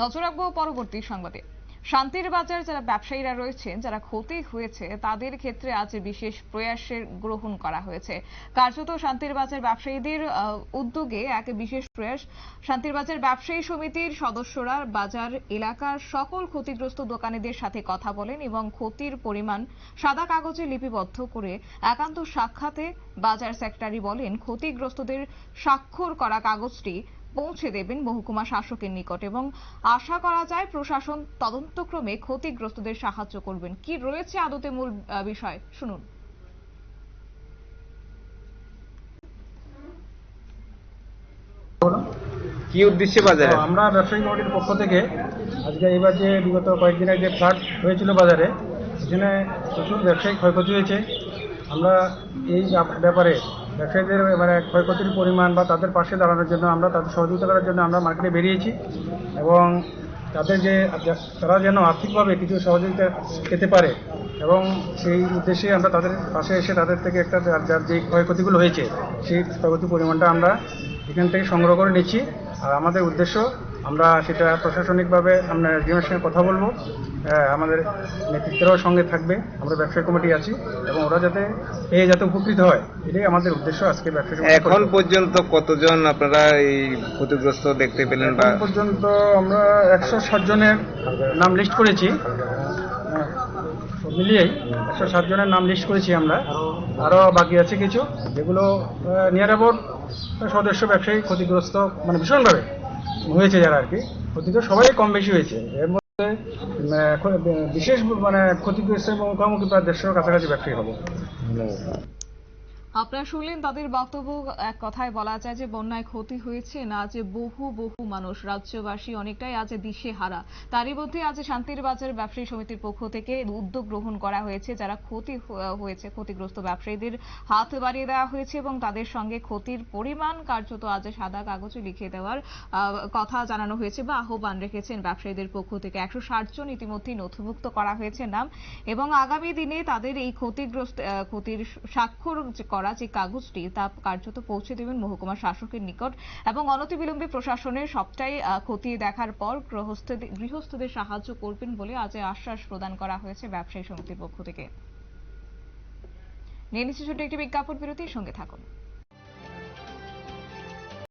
নজর রাখব পরবর্তী সংবাদে। শান্তির বাজার যারা ব্যবসায়ীরা রয়েছেন, যারা ক্ষতি হয়েছে, তাদের ক্ষেত্রে আজ বিশেষ প্রয়াসের গ্রহণ করা হয়েছে। কার্যত শান্তির বাজার ব্যবসায়ীদের উদ্যোগে এক বিশেষ প্রয়াস। শান্তির বাজার ব্যবসায়ী সমিতির সদস্যরা বাজার এলাকার সকল ক্ষতিগ্রস্ত দোকানীদের সাথে কথা বলেন এবং ক্ষতির পরিমাণ সাদা কাগজে লিপিবদ্ধ করে একান্ত সাক্ষাতে বাজার সেক্রেটারি বলেন, ক্ষতিগ্রস্তদের স্বাক্ষর করা কাগজটি পৌঁছে দেবেন মহকুমা শাসকের নিকট এবং আশা করা যায় প্রশাসন তদন্তক্রমে ক্ষতিগ্রস্তদের সাহায্য করবেন। কি রয়েছে আদতে মূল আহ, বিষয়? শুনুন। কি উদ্দেশ্যে বাজারে? আমরা ব্যবসায়ী কমিটির পক্ষ থেকে আজকে এবার যে বিগত কয়েকদিন আগে ফ্লাড হয়েছিল বাজারে সেখানে প্রচুর ব্যবসায়িক ক্ষয়ক্ষতি হয়েছে। আমরা এই ব্যাপারে ব্যবসায়ীদের মানে ক্ষয়ক্ষতির পরিমাণ বা তাদের পাশে দাঁড়ানোর জন্য আমরা, তাদের সহযোগিতা করার জন্য আমরা মার্কেটে বেরিয়েছি। এবং তাদের যে, তারা যেন আর্থিকভাবে কিছু সহযোগিতা পেতে পারে। এবং সেই উদ্দেশ্যে আমরা তাদের পাশে এসে তাদের থেকে একটা, যার- যে ক্ষয়ক্ষতিগুলো হয়েছে, সেই ক্ষয়ক্ষতির পরিমাণটা আমরা এখান থেকে সংগ্রহ করে নিচ্ছি। আর আমাদের উদ্দেশ্য আমরা সেটা প্রশাসনিকভাবে আমরা ডিএমের সঙ্গে কথা বলব। হ্যাঁ, আমাদের নেতৃত্বেরও সঙ্গে থাকবে। আমরা ব্যবসায়ী কমিটি আছি এবং ওরা যাতে পেয়ে যাতে উপকৃত হয় এটাই আমাদের উদ্দেশ্য আজকে ব্যবসায়ী এখন পর্যন্ত কতজন আপনারা এই ক্ষতিগ্রস্ত দেখতে পেলেন বা এখন পর্যন্ত আমরা একশো ষাট জনের নাম লিস্ট করেছি। মিলিয়েই একশো ষাট জনের নাম লিস্ট করেছি আমরা। আরও বাকি আছে কিছু। যেগুলো নিয়ার অ্যাবাউট সদস্য ব্যবসায়ী ক্ষতিগ্রস্ত মানে ভীষণভাবে। হয়েছে যারা আর কি, ক্ষতি তো সবাই কম বেশি হয়েছে। এর মধ্যে বিশেষ মানে ক্ষতিগ্রস্ত এবং মুখোমুখি প্রায় দেড়শোর কাছাকাছি ব্যবসায়ী হবে। আপনারা শুনলেন তাদের বক্তব্য। এক কথায় বলা যায় যে, বন্যায় ক্ষতি হয়েছে। না, যে বহু বহু মানুষ, রাজ্যবাসী অনেকটাই আজ দিশে হারা তারই মধ্যে আজ শান্তির বাজার ব্যবসায়ী সমিতির পক্ষ থেকে উদ্যোগ গ্রহণ করা হয়েছে, যারা ক্ষতি হয়েছে, ক্ষতিগ্রস্ত ব্যবসায়ীদের হাত বাড়িয়ে দেওয়া হয়েছে এবং তাদের সঙ্গে ক্ষতির পরিমাণ কার্যত আজ সাদা কাগজে লিখে দেওয়ার কথা জানানো হয়েছে বা আহ্বান রেখেছেন ব্যবসায়ীদের পক্ষ থেকে। একশো ষাট জন ইতিমধ্যেই নথিভুক্ত করা হয়েছে নাম এবং আগামী দিনে তাদের এই ক্ষতিগ্রস্ত ক্ষতির স্বাক্ষর করা যে কাগজটি, তা কার্যত পৌঁছে দেবেন মহকুমা শাসকের নিকট এবং অনতিবিলম্বে প্রশাসনের সবটাই খতিয়ে দেখার পর গৃহস্থদের সাহায্য করবেন বলে আজ আশ্বাস প্রদান করা হয়েছে ব্যবসায়ী সমিতির পক্ষ থেকে। নিয়ে নিচ্ছে ছোট্ট একটি বিজ্ঞাপন বিরতির সঙ্গে থাকুন।